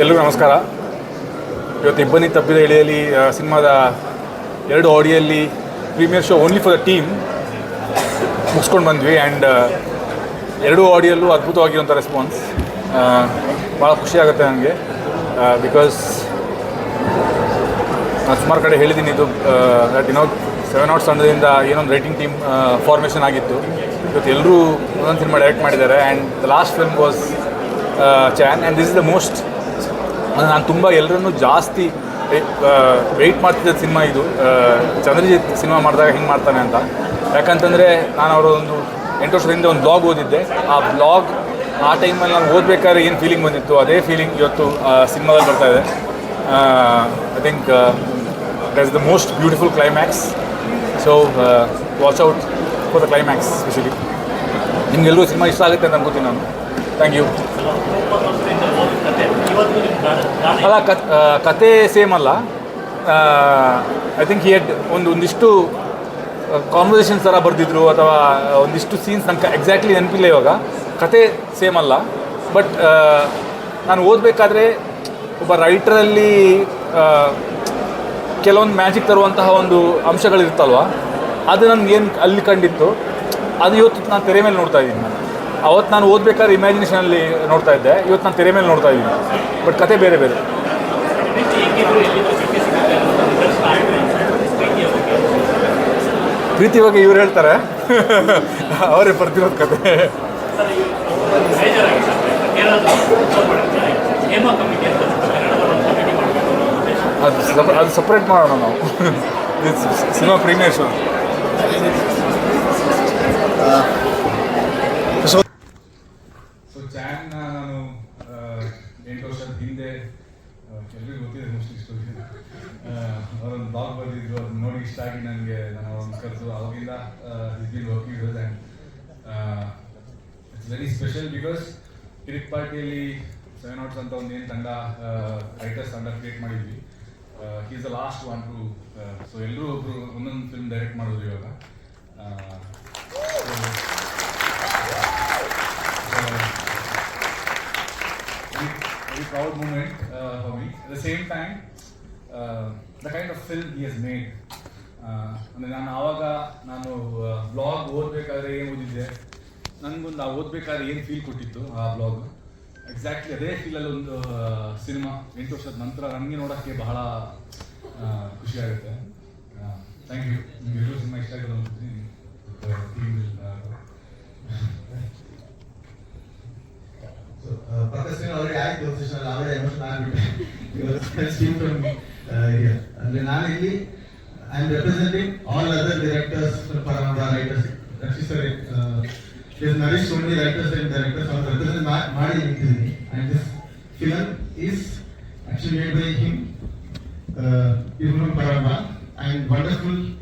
ಎಲ್ರಿಗೂ ನಮಸ್ಕಾರ. ಇವತ್ತು ಇಬ್ಬನಿ ತಪ್ಪಿದ ಎಳೆಯಲ್ಲಿ ಸಿನಿಮಾದ ಎರಡು ಆಡಿಯಲ್ಲಿ premiere show only for the team ಮುಗಿಸ್ಕೊಂಡು ಬಂದ್ವಿ. ಆ್ಯಂಡ್ ಎರಡೂ ಆಡಿಯಲ್ಲೂ ಅದ್ಭುತವಾಗಿರುವಂಥ ರೆಸ್ಪಾನ್ಸ್ ಭಾಳ ಖುಷಿ ಆಗುತ್ತೆ ನನಗೆ ಬಿಕಾಸ್ ನಾನು ಸುಮಾರು ಕಡೆ ಹೇಳಿದ್ದೀನಿ ಇದು ಏನೋ ಸೆವೆನ್ ಔಟ್ಸ್ ತಂಡದಿಂದ ಏನೊಂದು ರೈಟಿಂಗ್ ಟೀಮ್ ಫಾರ್ಮೇಷನ್ ಆಗಿತ್ತು. ಇವತ್ತು ಎಲ್ಲರೂ ಒಂದೊಂದು ಸಿನಿಮಾ ಡೈರೆಕ್ಟ್ ಮಾಡಿದ್ದಾರೆ. And the last film was Chan and this is the most ನಾನು ತುಂಬ ಎಲ್ಲರನ್ನೂ ಜಾಸ್ತಿ ವೆಯ್ಟ್ ಮಾಡ್ತಿದ್ದ ಸಿನಿಮಾ ಇದು. ಚಂದ್ರಜಿತ್ ಸಿನಿಮಾ ಮಾಡಿದಾಗ ಹಿಂಗೆ ಮಾಡ್ತಾನೆ ಅಂತ. ಯಾಕಂತಂದರೆ ನಾನು ಅವರ ಒಂದು ಎಂಟು ವರ್ಷದಿಂದ ಒಂದು ಬ್ಲಾಗ್ ಓದಿದ್ದೆ. ಆ ಬ್ಲಾಗ್ ಆ ಟೈಮಲ್ಲಿ ನಾನು ಓದಬೇಕಾದ್ರೆ ಏನು ಫೀಲಿಂಗ್ ಬಂದಿತ್ತು? ಅದೇ ಫೀಲಿಂಗ್ ಇವತ್ತು ಸಿನಿಮಾದಲ್ಲಿ ಬರ್ತಾ ಇದೆ. I think that the the most beautiful climax so watch out for the climax especially. ನಿಮ್ಗೆಲ್ಲರೂ ಸಿನಿಮಾ ಇಷ್ಟ ಆಗುತ್ತೆ ಅಂತ ಅನ್ಕೋತೀನಿ ನಾನು. ಥ್ಯಾಂಕ್ ಯು ಅಲ್ಲ ಕತ್ ಸೇಮ್ ಅಲ್ಲ. ಐ ಥಿಂಕ್ ಹಿ ಒಂದು, ಒಂದಿಷ್ಟು ಕಾನ್ವರ್ಸೇಷನ್ ಥರ ಬರೆದಿದ್ರು, ಅಥವಾ ಒಂದಿಷ್ಟು ಸೀನ್ಸ್ ನನಗೆ ಎಕ್ಸಾಕ್ಟ್ಲಿ ನೆನಪಿಲ್ಲ ಇವಾಗ. ಕತೆ ಸೇಮ್ ಅಲ್ಲ. ಬಟ್ ನಾನು ಓದಬೇಕಾದ್ರೆ ಒಬ್ಬ ರೈಟರಲ್ಲಿ ಕೆಲವೊಂದು ಮ್ಯಾಜಿಕ್ ತರುವಂತಹ ಒಂದು ಅಂಶಗಳಿರುತ್ತಲ್ವ? ಅದು ನನಗೆ ಏನು ಅಲ್ಲಿ ಕಂಡಿತ್ತು. ಅದು ಇವತ್ತು ನಾನು ತೆರೆ ಮೇಲೆ ನೋಡ್ತಾ ಇದ್ದೀನಿ. ನಾನು ಅವತ್ತು ನಾನು ಓದಬೇಕಾದ್ರೆ ಇಮ್ಯಾಜಿನೇಷನಲ್ಲಿ ನೋಡ್ತಾ ಇದ್ದೆ. ಇವತ್ತು ನಾನು ತೆರೆ ಮೇಲೆ ನೋಡ್ತಾ ಇದ್ದೀನಿ. ಬಟ್ ಕತೆ ಬೇರೆ ಬೇರೆ. ಪ್ರೀತಿ ಬಗ್ಗೆ ಇವ್ರು ಹೇಳ್ತಾರೆ. ಅವರೇ ಬರ್ತಿರೋದು ಕತೆ. ಅದು ಸಪ್- ಅದು ಸಪ್ರೇಟ್ ಮಾಡೋಣ ನಾವು. ಸಿನಿಮಾ ಪ್ರೀಮಿಯರ್ ಶೋ ಸೊ ಚಾನ್ ನಾನು ಎಂಟು ವರ್ಷದ ಹಿಂದೆ ಗೊತ್ತಿದೆ ಮೋಸ್ಟ್ಲಿ ಸ್ಟೋರಿ ಅವರೊಂದು ಬ್ಲಾಗ್ ನೋಡಿ ಇಷ್ಟ ಆಗಿ ನನಗೆ ನಾನು ಅವ್ರನ್ನ ಕರೆದು ಅವಾಗಿಂದ is been working with and it's very special because Kirik ಪಾರ್ಟಿಯಲ್ಲಿ seven odds ಅಂತ ಒಂದು ಏನು ತಂಡ ರೈಟರ್ಸ್ ತಂಡ ಕ್ರಿಯೇಟ್ ಮಾಡಿದ್ವಿ. Is the last one two so ಎಲ್ಲರೂ ಒಬ್ರು ಒಂದೊಂದು ಫಿಲ್ಮ್ ಡೈರೆಕ್ಟ್ ಮಾಡೋದು ಇವಾಗ. Proud moment very, very the moment uh, the uh, of film he has made. Uh, ಅಂದರೆ ನಾನು ಆವಾಗ ನಾನು ಬ್ಲಾಗ್ ಓದಬೇಕಾದ್ರೆ ಏನು ಓದಿದ್ದೆ? ನನಗೊಂದು ಆ ಓದಬೇಕಾದ್ರೆ ಏನು ಫೀಲ್ ಕೊಟ್ಟಿತ್ತು ಆ ಬ್ಲಾಗ್ ಎಕ್ಸಾಕ್ಟ್ಲಿ ಅದೇ ಫೀಲಲ್ಲಿ ಒಂದು ಸಿನಿಮಾ ಎಂಟು ವರ್ಷದ ನಂತರ ನನಗೆ ನೋಡೋಕ್ಕೆ ಬಹಳ ಖುಷಿ ಆಗುತ್ತೆ. ಥ್ಯಾಂಕ್ ಯು ನಿಮಗೆಲ್ಲರೂ ಸಿನಿಮಾ ಇಷ್ಟ ಆಗಿದೆ ಅನ್ಕೋತೀನಿ ಅಂದ್ರೆ ನಾನು ಇಲ್ಲಿ I am representing all other directors session writers emotion There's Naresh, so many writers and directors are represented by Mari Nikhilini. And this film is actually made by him, uh, Paramba, and wonderful